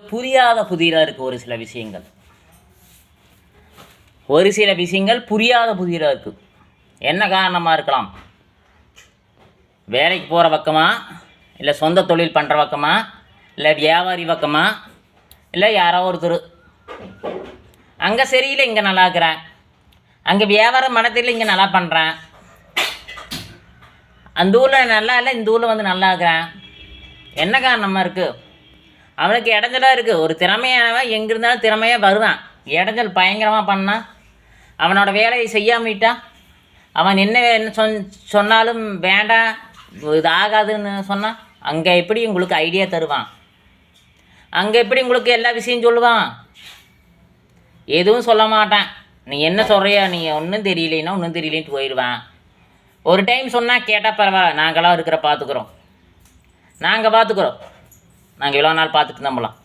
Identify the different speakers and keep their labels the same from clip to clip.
Speaker 1: புரியாத புதிராக இருக்குது ஒரு சில விஷயங்கள். ஒரு சில விஷயங்கள் புரியாத புதிராக இருக்குது என்ன காரணமாக இருக்கலாம்? வேலைக்கு போகிற பக்கமா? இல்லை சொந்த தொழில் பண்ணுற பக்கமா? இல்லை வியாபாரி பக்கமா? இல்லை யாரோ ஒருத்தர். அங்கே சரியில்லை இங்கே நல்லா இருக்கிறேன் அங்கே வியாபாரம் மனத்தில் இங்கே நல்லா பண்ணுறேன் அந்த ஊரில் நல்லா இல்லை இந்த ஊரில் வந்து நல்லா இருக்கிறேன் என்ன காரணமாக இருக்குது அவனுக்கு இடைஞ்சலாக இருக்குது ஒரு திறமையானவன் எங்கே இருந்தாலும் திறமையாக வருவான். இடைஞ்சல் பயங்கரமாக பண்ணான். அவனோட வேலையை செய்யாமட்டான் அவன் என்ன என்ன சொன் சொன்னாலும் வேண்டாம். இது ஆகாதுன்னு சொன்னான். அங்கே எப்படி உங்களுக்கு ஐடியா தருவான்? அங்கே எப்படி உங்களுக்கு எல்லா விஷயம் சொல்லுவான்? எதுவும் சொல்ல மாட்டான். நீ என்ன சொல்கிறியா நீ ஒன்றும் தெரியலைன்னா ஒன்றும் தெரியலேன்ட்டு போயிடுவான். ஒரு டைம் சொன்னால் கேட்டால் பரவாயில்ல நாங்களாம் இருக்கிற பார்த்துக்குறோம் நாங்கள் பார்த்துக்குறோம் நாங்கள் இவ்வளோ நாள் பார்த்துட்டு இருந்தோம்லாம்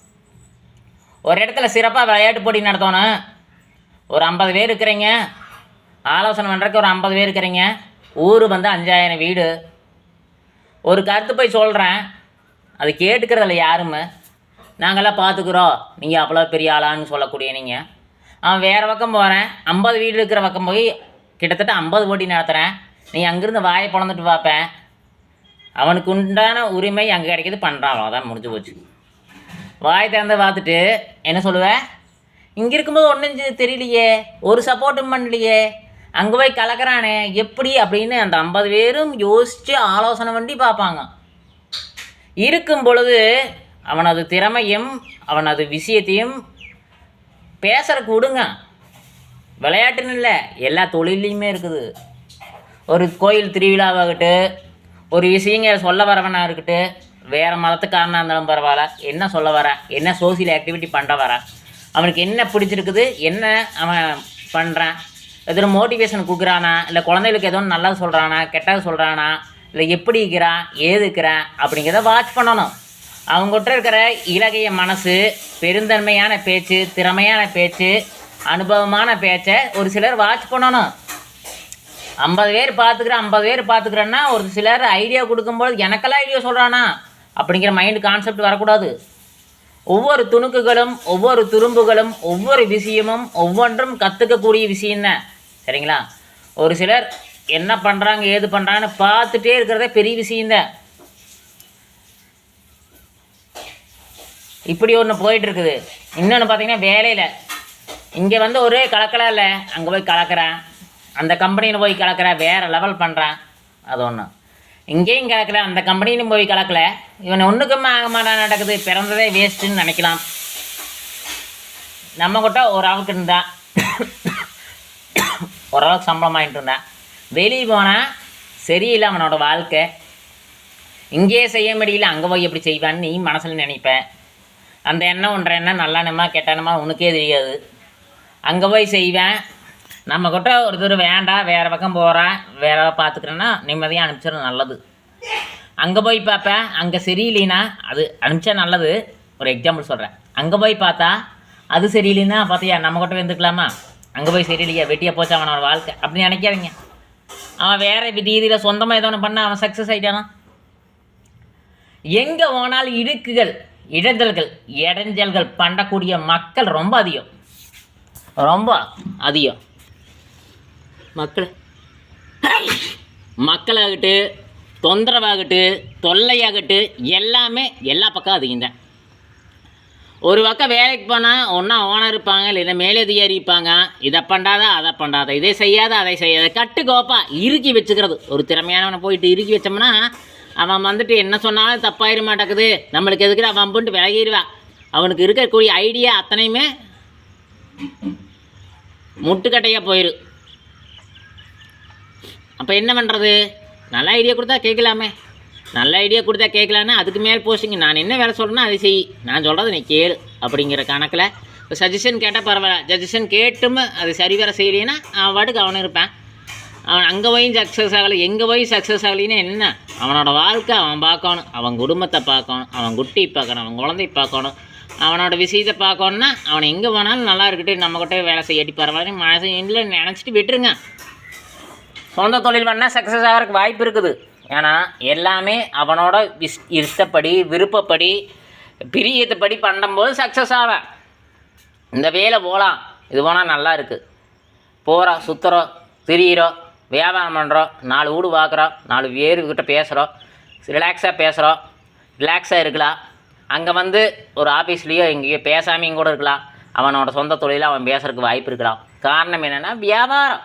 Speaker 1: ஒரு இடத்துல சிறப்பாக விளையாட்டு போட்டி நடத்தணும். ஒரு ஐம்பது பேர் இருக்கிறீங்க. ஆலோசனை பண்ணுறதுக்கு ஒரு ஐம்பது பேர் இருக்கிறீங்க. ஊர் வந்து அஞ்சாயிரம் வீடு. ஒரு கருத்து போய் சொல்கிறேன் அது கேட்டுக்கிறதில்ல யாருமே? நாங்களாம் பார்த்துக்குறோம். நீங்கள் அவ்வளோ பெரிய ஆளான்னு சொல்லக்கூடிய நீங்கள் அவன் வேறு பக்கம் போகிறேன் ஐம்பது வீடு இருக்கிற பக்கம் போய் கிட்டத்தட்ட ஐம்பது போட்டி நடத்துகிறேன் நீ அங்கேருந்து வாயை பிளந்துட்டு பார்ப்பேன் அவனுக்கு உண்டான உரிமை அங்கே கிடைக்கிது பண்ணுறான் அவ்வளோதான் முடிஞ்சு போச்சு. வாய் திறந்து பார்த்துட்டு என்ன சொல்லுவேன் இங்கே இருக்கும்போது ஒன்றும் தெரியலையே. ஒரு சப்போர்ட்டும் பண்ணலையே. அங்கே போய் கலக்கிறானே. எப்படி அப்படின்னு அந்த ஐம்பது பேரும் யோசித்து ஆலோசனை பண்ணி பார்ப்பாங்க. இருக்கும் பொழுது அவனது திறமையும் அவனது விஷயத்தையும் பேசுகிறக்கு விடுங்க விளையாட்டுன்னு இல்லை எல்லா தொழிலையுமே இருக்குது. ஒரு கோயில் திருவிழாவாகட்டும் ஒரு விஷயங்க சொல்ல வரவனா இருக்கட்டும் வேறு மதத்துக்காரனாக இருந்தாலும் பரவாயில்ல. என்ன சொல்ல வர? என்ன சோசியல் ஆக்டிவிட்டி பண்ண வர? அவனுக்கு என்ன பிடிச்சிருக்குது? என்ன அவன் பண்ணுறான் எதுவும் மோட்டிவேஷன் கொடுக்குறானா? இல்லை குழந்தைகளுக்கு எதுவும் நல்லது சொல்கிறானா கெட்டது சொல்கிறானா இல்லை எப்படி இருக்கிறான்? ஏது இருக்கிறான்? அப்படிங்கிறத வாட்ச் பண்ணணும். அவங்ககிட்ட இருக்கிற இலகைய மனசு பெருந்தன்மையான பேச்சு திறமையான பேச்சு அனுபவமான பேச்சை ஒரு சிலர் வாட்ச் பண்ணணும். ஐம்பது பேர் பார்த்துக்கிறேன் ஐம்பது பேர் பார்த்துக்கிறேன்னா ஒரு சிலர் ஐடியா கொடுக்கும்போது எனக்கெல்லாம் ஐடியா சொல்கிறானா அப்படிங்கிற மைண்டு கான்செப்ட் வரக்கூடாது. ஒவ்வொரு துணுக்குகளும் ஒவ்வொரு துரும்புகளும் ஒவ்வொரு விஷயமும் ஒவ்வொன்றும் கற்றுக்கக்கூடிய விஷயம்தான் சரிங்களா? ஒரு சிலர் என்ன பண்ணுறாங்க ஏது பண்ணுறாங்கன்னு பார்த்துட்டே இருக்கிறதே பெரிய விஷயந்தான் இப்படி ஒன்று போயிட்டுருக்குது. இன்னொன்று பார்த்தீங்கன்னா வேலையில். இங்கே வந்து ஒரே கலக்கலாம் இல்லை. அங்கே போய் கலக்கிறேன். அந்த கம்பெனியில் போய் கலக்கிறேன் வேறு லெவல் பண்ணுறான் அது ஒன்று இங்கேயும் கலக்கல அந்த கம்பெனியிலும் போய் கலக்கல. இவன் ஒன்றுக்கும் ஆக மாட்டான் நடக்குது. பிறந்ததே வேஸ்ட்டுன்னு நினைக்கலாம். நம்ம கிட்ட ஓரளவுக்கு இருந்தான். ஓரளவுக்கு சம்பளம் வாங்கிட்டு இருந்தான். வெளியே போனால் சரியில்லை அவனோட வாழ்க்கை. இங்கேயே செய்ய முடியல அங்கே போய் எப்படி செய்வான்னு நீ மனசில் நினைப்பேன் அந்த எண்ணம் ஒன்ற எண்ணம் நல்லெண்ணமா கெட்டெண்ணமா உனக்கே தெரியாது. அங்கே போய் செய்வேன். நம்ம கிட்ட ஒருத்தர் வேண்டாம் வேறு பக்கம் போகிறான் வேற பார்த்துக்கிறேன்னா நிம்மதியாக அனுப்பிச்சிடும் நல்லது. அங்கே போய் பார்ப்பேன் அங்கே சரியில்லைன்னா அது அனுப்பிச்சா நல்லது. ஒரு எக்ஸாம்பிள் சொல்கிறேன் அங்கே போய் பார்த்தா அது சரியில்லைன்னா பார்த்தியா நம்ம கிட்ட வந்துக்கலாமா? அங்கே போய் சரியில்லையா? வெட்டியாக போச்சு அவனோட வாழ்க்கை. அப்படி நினைக்காதீங்க. அவன் வேறு ரீதியில் சொந்தமாக ஏதோ ஒன்று பண்ண அவன் சக்ஸஸ் ஆகிட்டானா எங்கே போனாலும் இடுக்குகள் இடைஞ்சல்கள் இடைஞ்சல்கள் பண்ணக்கூடிய மக்கள் ரொம்ப அதிகம். ரொம்ப அதிகம். மக்கள். மக்களாகட்டு தொந்தரவாகட்டு தொல்லையாகட்டு எல்லாமே எல்லா பக்கம் அதிகம்தான். ஒரு பக்கம் வேலைக்கு போனால் ஒன்றா ஓனர் இருப்பாங்க இல்லை மேலதிகாரி இருப்பாங்க. இதை பண்ணாத அதை பண்ணாத இதை செய்யாத அதை செய்யாத. கட்டு கோப்பா இறுக்கி வச்சுக்கிறது. ஒரு திறமையானவனை போயிட்டு இறுக்கி வச்சோம்னா அவன் வந்துட்டு என்ன சொன்னாலும் தப்பாயிட மாட்டேங்குது. நம்மளுக்கு எதுக்குற அவன் பண்ணிட்டு விலகிடுவான் அவனுக்கு இருக்கக்கூடிய ஐடியா அத்தனையுமே முட்டுக்கட்டையாக போயிடும் அப்போ என்ன பண்ணுறது நல்ல ஐடியா கொடுத்தா கேட்கலாமே. நல்ல ஐடியா கொடுத்தா கேட்கலான்னு அதுக்கு மேல் போஸ்டிங் நான் என்ன வேலை சொல்கிறேன்னா அதை செய். நான் சொல்கிறத நீ கேளு அப்படிங்கிற கணக்கில். இப்போ சஜஷன் கேட்டால் பரவாயில்ல. சஜஷன் கேட்டும் அது சரி வர செய்யலைன்னா அவன் பாட்டுக்கு அவனும் இருப்பேன். அவன் அங்கே போய் சக்ஸஸ் ஆகலை எங்கே போய் சக்ஸஸ் ஆகலைன்னா என்ன? அவனோட வாழ்க்கை அவன் பார்க்கணும். அவன் குடும்பத்தை பார்க்கணும். அவன் குட்டி பார்க்கணும். அவன் குழந்தை பார்க்கணும். அவனோட விஷயத்தை பார்க்கணுன்னா அவன் எங்கே போனாலும் நல்லா இருக்கட்டும் நம்மக்கிட்ட வேலை செய்யட்டி பரவாயில்ல மனசு இல்லை நினச்சிட்டு விட்டுருங்க. சொந்த தொழில் பண்ணால் சக்ஸஸ் ஆகிறதுக்கு வாய்ப்பு இருக்குது. ஏன்னா எல்லாமே அவனோட விஷ் இஷ்டப்படி விருப்பப்படி பிரியத்தைப்படி பண்ணும்போது சக்ஸஸ் ஆவேன் இந்த வேலை போகலாம் இது போனால் நல்லா இருக்குது போகிறோம் சுற்றுறோம் திரியிறோம் வியாபாரம் பண்ணுறோம் நாலு வீடு பார்க்குறோம் நாலு பேருக்கிட்ட பேசுகிறோம் ரிலாக்ஸாக பேசுகிறோம் ரிலாக்ஸாக இருக்கலாம் அங்கே வந்து ஒரு ஆஃபீஸ்லேயோ எங்கேயோ பேசாமையும் கூட இருக்கலாம் அவனோட சொந்த தொழிலில் அவன் பேசுகிறதுக்கு வாய்ப்பு இருக்கலாம் காரணம் என்னென்னா வியாபாரம்.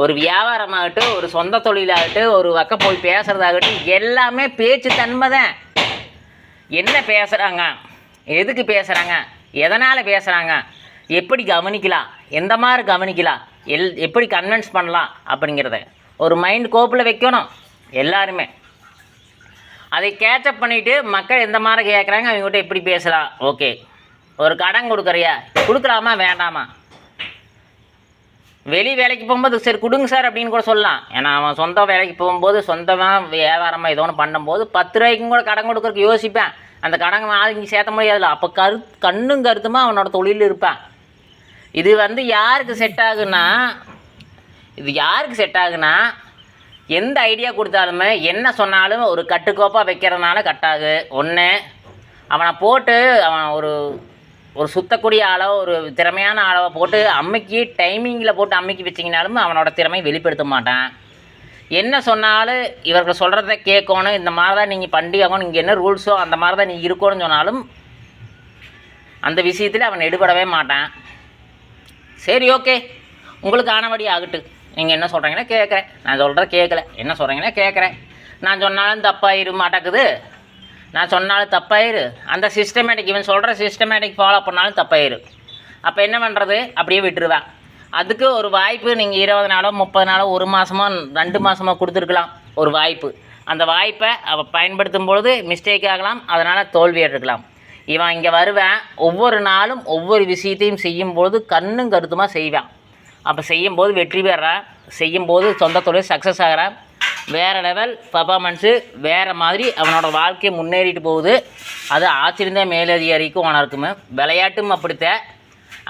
Speaker 1: ஒரு வியாபாரமாகட்டும் ஒரு சொந்த தொழிலாகட்டும் ஒரு பக்கம் போய் பேசுகிறதாகட்டும் எல்லாமே பேச்சு தன்மை தான் என்ன பேசுகிறாங்க எதுக்கு பேசுகிறாங்க எதனால் பேசுகிறாங்க எப்படி கவனிக்கலாம்? எந்த மாதிரி கவனிக்கலாம்? எல் எப்படி கன்வின்ஸ் பண்ணலாம்? அப்படிங்கிறத ஒரு மைண்ட் கோப்பில் வைக்கணும் எல்லாருமே. அதை கேட்சப் பண்ணிவிட்டு மக்கள் எந்த மாதிரி கேட்குறாங்க அவங்ககிட்ட எப்படி பேசலாம்? ஓகே ஒரு கடன் கொடுக்குறியா? கொடுக்கலாமா? வேண்டாமா? வெளி வேலைக்கு போகும்போது சரி கொடுங்க சார் அப்படின்னு கூட சொல்லலாம். ஏன்னா அவன் சொந்த வேலைக்கு போகும்போது சொந்தமாக வியாபாரமாக ஏதோ ஒன்று பண்ணும்போது பத்து ரூபாய்க்கும் கூட கடன் கொடுக்குறக்கு யோசிப்பேன். அந்த கடன் நாளைக்கு சேர்த்த முடியாதுல்ல அப்போ கரு கண்ணும் கருத்துமாக அவனோட தொழில் இருப்பேன். இது வந்து யாருக்கு செட் ஆகுன்னா இது யாருக்கு செட் ஆகுனா எந்த ஐடியா கொடுத்தாலுமே என்ன சொன்னாலும் ஒரு கட்டுக்கோப்பாக வைக்கிறதுனால கட்டாகு ஒன்று அவனை போட்டு அவன் ஒரு ஒரு சுத்தக்கூடிய அளவு ஒரு திறமையான அளவை போட்டு அம்மைக்கு டைமிங்கில் போட்டு அம்மைக்கு வச்சிங்கனாலும் அவனோட திறமை வெளிப்படுத்த மாட்டான். என்ன சொன்னாலும் இவர்கள் சொல்கிறத கேட்கணும் இந்த மாதிரி தான் நீங்கள் பண்டிகைணும் இங்கே என்ன ரூல்ஸோ அந்த மாதிரி தான் நீ இருக்கணும்னு சொன்னாலும் அந்த விஷயத்தில் அவன் எடுபடவே மாட்டான். சரி ஓகே உங்களுக்கு ஆனபடி ஆகட்டு நீங்கள் என்ன சொல்கிறீங்கன்னா கேட்குறேன். நான் சொல்கிறத கேட்கல. என்ன சொல்கிறீங்கன்னா கேட்குறேன். நான் சொன்னாலும் தப்பாயிரு மாட்டேக்குது நான் சொன்னாலும் தப்பாயிரு. அந்த சிஸ்டமேட்டிக் இவன் சொல்கிற சிஸ்டமேட்டிக் ஃபாலோ பண்ணாலும் தப்பாயிரு. அப்போ என்ன பண்ணுறது அப்படியே விட்டுருவேன் அதுக்கு ஒரு வாய்ப்பு நீங்கள் இருபது நாளோ முப்பது நாளோ ஒரு மாதமோ ரெண்டு மாதமோ கொடுத்துருக்கலாம். ஒரு வாய்ப்பு. அந்த வாய்ப்பை அவள் பயன்படுத்தும் பொழுது மிஸ்டேக் ஆகலாம். அதனால் தோல்வி எடுக்கலாம் இவன் இங்கே வருவேன். ஒவ்வொரு நாளும் ஒவ்வொரு விஷயத்தையும் செய்யும்போது கண்ணும் கருத்துமாக செய்வான். அப்போ செய்யும்போது வெற்றி பெறான் செய்யும்போது சொந்த தொழில் சக்ஸஸ் ஆகிறேன் வேறு லெவல் பர்ஃபாமன்ஸு வேறு மாதிரி அவனோட வாழ்க்கை முன்னேறிட்டு போகுது. அது ஆச்சரியந்தான் மேலதிகாரிக்கும் உனக்குமே விளையாட்டும் அப்படித்தான்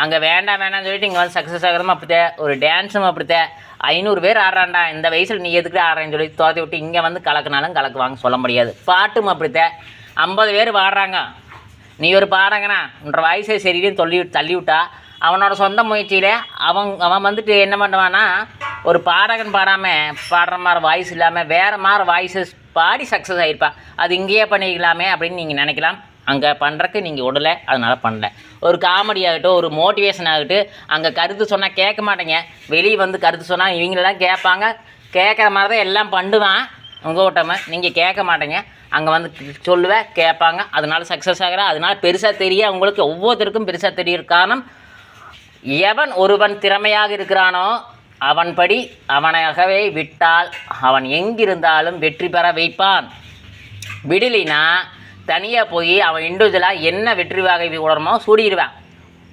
Speaker 1: அங்கே வேண்டாம் வேண்டாம்னு சொல்லிட்டு இங்கே வந்து சக்ஸஸ் ஆகிறதும் அப்படித்தான் ஒரு டான்ஸும் அப்படித்தான் ஐநூறு பேர் ஆடுறாண்டா இந்த வயசில் நீ எதுக்கு ஆடுறேன்னு சொல்லி தோத்தி விட்டு இங்கே வந்து கலக்குனாலும் கலக்குவாங்க சொல்ல முடியாது. பாட்டும் அப்படித்தான் ஐம்பது பேர் பாடுறாங்க. நீ ஒரு பாடங்கண்ணா உன்ற வயசே சரின்னு சொல்லி தள்ளி விட்டா அவனோட சொந்த முயற்சியில் அவன் அவன் வந்துட்டு என்ன பண்ணுவான்னா ஒரு பாடகன் பாடாமல் பாடுற மாதிரி வாய்ஸ் இல்லாமல் வேறு மாதிரி வாய்ஸஸ் பாடி சக்ஸஸ் ஆகிருப்பாள் அது இங்கேயே பண்ணிக்கலாமே அப்படின்னு நீங்கள் நினைக்கலாம். அங்கே பண்ணுறக்கு நீங்கள் விடலை அதனால் பண்ணல. ஒரு காமெடி ஆகட்டும் ஒரு மோட்டிவேஷன் ஆகட்டும் அங்கே கருத்து சொன்னால் கேட்க மாட்டேங்க. வெளியே வந்து கருத்து சொன்னால் இவங்களெல்லாம் கேட்பாங்க. கேட்குற மாதிரி தான் எல்லாம் பண்ணுவான். உங்கள் ஓட்டமாக நீங்கள் கேட்க மாட்டேங்க. அங்கே வந்து சொல்லுவேன் கேட்பாங்க. அதனால சக்ஸஸ் ஆகிற அதனால பெருசாக தெரிய உங்களுக்கு ஒவ்வொருத்தருக்கும் பெருசாக தெரியற காரணம் எவன் ஒருவன் திறமையாக இருக்கிறானோ அவன்படி அவனாகவே விட்டால் அவன் எங்கிருந்தாலும் வெற்றி பெற வைப்பான். விடலினா தனியாக போய் அவன் இண்டிவிஜுவலாக என்ன வெற்றி வகை உடனமோ சூடிடுவான்.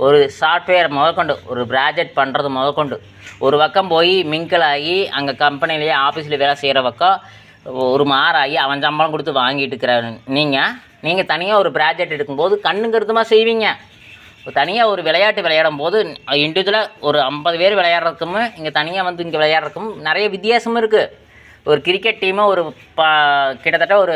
Speaker 1: ஒரு சாஃப்ட்வேர் முதற்கொண்டு ஒரு ப்ராஜெக்ட் பண்ணுறது முதற்கொண்டு. ஒரு பக்கம் போய் மிங்கிள் ஆகி அங்கே கம்பெனிலேயே ஆஃபீஸில் வேலை செய்கிற பக்கம் ஒரு மாறாகி அவன் சம்பளம் கொடுத்து வாங்கிட்டு இருக்கிற நீங்கள் நீங்கள் தனியாக ஒரு ப்ராஜெக்ட் எடுக்கும்போது கண்ணு செய்வீங்க. தனியாக ஒரு விளையாட்டு விளையாடும் போது இண்டிவிஜுவலாக ஒரு ஐம்பது பேர் விளையாடுறதுக்கும் இங்கே தனியாக வந்து இங்கே விளையாடுறதுக்கும் நிறைய வித்தியாசமும் இருக்குது ஒரு கிரிக்கெட் டீமை ஒரு பா கிட்டத்தட்ட ஒரு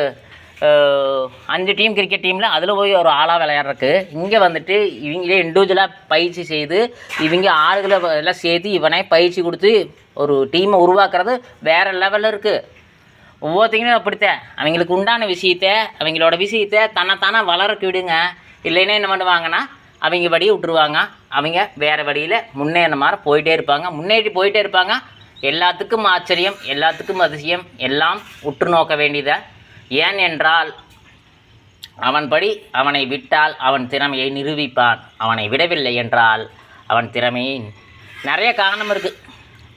Speaker 1: அஞ்சு டீம் கிரிக்கெட் டீமில் அதில் போய் ஒரு ஆளாக விளையாடுறதுக்கு. இங்கே வந்துட்டு இவங்களே இண்டிவிஜுவலாக பயிற்சி செய்து இவங்க ஆளுகளை எல்லாம் சேர்த்து இவனே பயிற்சி கொடுத்து ஒரு டீமை உருவாக்குறது வேறு லெவலில் இருக்குது ஒவ்வொருத்தங்களும் அப்படித்தான். அவங்களுக்கு உண்டான விஷயத்த அவங்களோட விஷயத்த தன்னைத்தானே வளரக்கு விடுங்க. இல்லைன்னா என்ன பண்ணுவாங்கன்னா அவங்க வழியை விட்டுருவாங்க. அவங்க வேறு வழியில் முன்னேற மாதிரி போயிட்டே இருப்பாங்க. முன்னேறி போயிட்டே இருப்பாங்க. எல்லாத்துக்கும் ஆச்சரியம் எல்லாத்துக்கும் அதிசயம் எல்லாம் உற்று நோக்க வேண்டியதை? ஏன் என்றால் அவன்படி அவனை விட்டால் அவன் திறமையை நிரூபிப்பான். அவனை விடவில்லை என்றால் அவன் திறமையை நிறைய காரணம் இருக்குது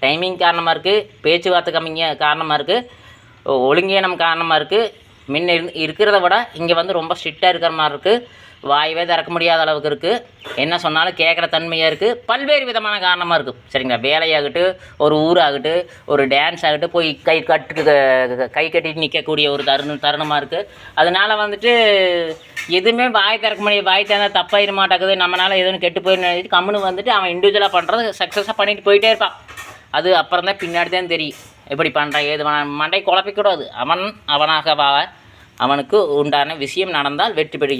Speaker 1: டைமிங் காரணமாக இருக்குது பேச்சுவார்த்தை கம்மிங்க காரணமாக இருக்குது ஒழுங்கீனம் காரணமாக இருக்குது முன்ன இருந்து இருக்கிறத விட இங்கே வந்து ரொம்ப ஸ்ட்ரிக்டாக இருக்கிற மாதிரி இருக்குது வாயவே திறக்க முடியாத அளவுக்கு இருக்குது என்ன சொன்னாலும் கேட்குற தன்மையாக இருக்குது பல்வேறு விதமான காரணமாக இருக்குது சரிங்களா? வேலையாகட்டும் ஒரு ஊராகட்டும் ஒரு டான்ஸ் ஆகட்டும் போய் கை கட்டு கை கட்டிட்டு நிற்கக்கூடிய ஒரு தருணம் தருணமாக இருக்குது அதனால் வந்துட்டு எதுவுமே வாய் திறக்க முடியாது. வாய் திறந்தா தப்பாயிட மாட்டேங்குது. நம்மளால் எதுவும் கெட்டு போயிடணும் கம்முன்னு வந்துட்டு அவன் இண்டிவிஜுவலாக பண்ணுறது சக்ஸஸாக பண்ணிட்டு போயிட்டே இருப்பான். அது அப்புறம் தான் பின்னாடி தான் தெரியும். எப்படி பண்ணுறான் ஏது மண்டை குழப்பிக்கூடாது. அவன் அவனாக வா அவனுக்கு உண்டான விஷயம் நடந்தால் வெற்றி பெறுகிறது.